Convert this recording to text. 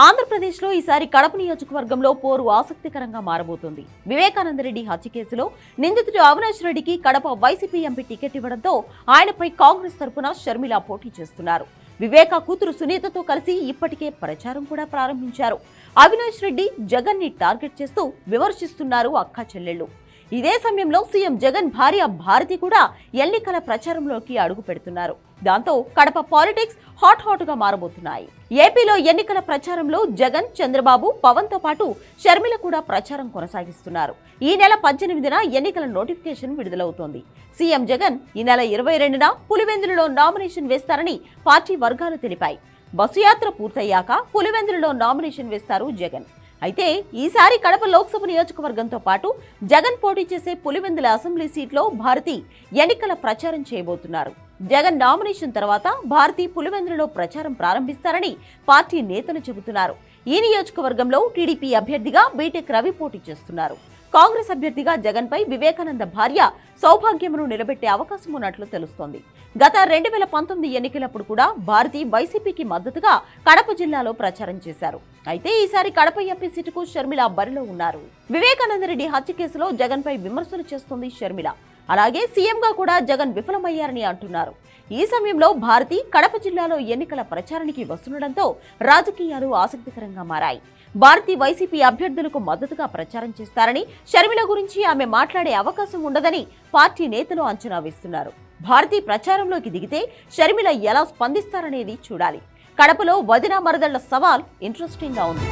ఆంధ్రప్రదేశ్లో ఈసారి కడప నియోజకవర్గంలో పోరు ఆసక్తికరంగా మారబోతుంది. వివేకానందరెడ్డి హత్య కేసులో నిందితుడు అవినాష్ రెడ్డికి కడప వైసీపీ ఎంపీ టికెట్ ఇవ్వడంతో ఆయనపై కాంగ్రెస్ తరఫున షర్మిల పోటీ చేస్తున్నారు. వివేక కూతురు సునీతతో కలిసి ఇప్పటికే ప్రచారం కూడా ప్రారంభించారు. అవినాష్ రెడ్డి జగన్ని టార్గెట్ చేస్తూ విమర్శిస్తున్నారు అక్క చెల్లెళ్ళు. ఇదే సమయంలో సీఎం జగన్ భార్య భారతి కూడా ఎన్నికల ప్రచారంలోకి అడుగు పెడుతున్నారు. దాంతో కడప పాలిటిక్స్ హాట్ హాట్గా మారబోతున్నాయి. ఏపీలో ఎన్నికల ప్రచారంలో జగన్ చంద్రబాబు పవన్తో పాటు షర్మిల కూడా ప్రచారం కొనసాగిస్తున్నారు. ఈ నెల పద్దెనిమిదిన ఎన్నికల నోటిఫికేషన్ విడుదలవుతోంది. సీఎం జగన్ ఈ నెల ఇరవై రెండున పులివెందులలో నామినేషన్ వేస్తారని పార్టీ వర్గాలు తెలిపాయి. బస్సు యాత్ర పూర్తయ్యాక పులివెందులలో నామినేషన్ వేస్తారు జగన్. అయితే ఈసారి కడప లోక్సభ నియోజకవర్గంతో పాటు జగన్ పోటీ చేసే పులివెందుల అసెంబ్లీ సీట్లో భారతి ఎన్నికల ప్రచారం చేయబోతున్నారు. జగన్ నామినేషన్ తర్వాత భారతి పులివెందులలో ప్రచారం ప్రారంభిస్తారని పార్టీ నేతలు చెబుతున్నారు. ఈ నియోజకవర్గంలో టీడీపీ అభ్యర్థిగా బీటెక్ రవి పోటీ చేస్తున్నారు. కాంగ్రెస్ అభ్యర్థిగా జగన్ పై వివేకానంద భార్య సౌభాగ్యమును నిలబెట్టే అవకాశం ఉన్నట్లు తెలుస్తోంది. గత రెండు వేల పంతొమ్మిది ఎన్నికలప్పుడు కూడా భారతి వైసీపీకి మద్దతుగా కడప జిల్లాలో ప్రచారం చేశారు. అయితే ఈసారి కడప ఎంపీ సీటుకు షర్మిల బరిలో ఉన్నారు. వివేకానంద రెడ్డి హత్య కేసులో జగన్ పై విమర్శలు చేస్తోంది షర్మిల. అలాగే సీఎంగా కూడా జగన్ విఫలమయ్యారని అంటున్నారు. ఈ సమయంలో భారతి కడప జిల్లాలో ఎన్నికల ప్రచారానికి వస్తుండటంతో రాజకీయాలు ఆసక్తికరంగా మారాయి. భారతీయ వైసీపీ అభ్యర్థులకు మద్దతుగా ప్రచారం చేస్తారని షర్మిల గురించి ఆమె మాట్లాడే అవకాశం ఉండదని పార్టీ నేతలు అంచనా వేస్తున్నారు. భారతీయ ప్రచారంలోకి దిగితే షర్మిల ఎలా స్పందిస్తారనేది చూడాలి. కడపలో వదిన మరదళ్ళ సవాల్ ఇంట్రెస్టింగ్గా ఉంది.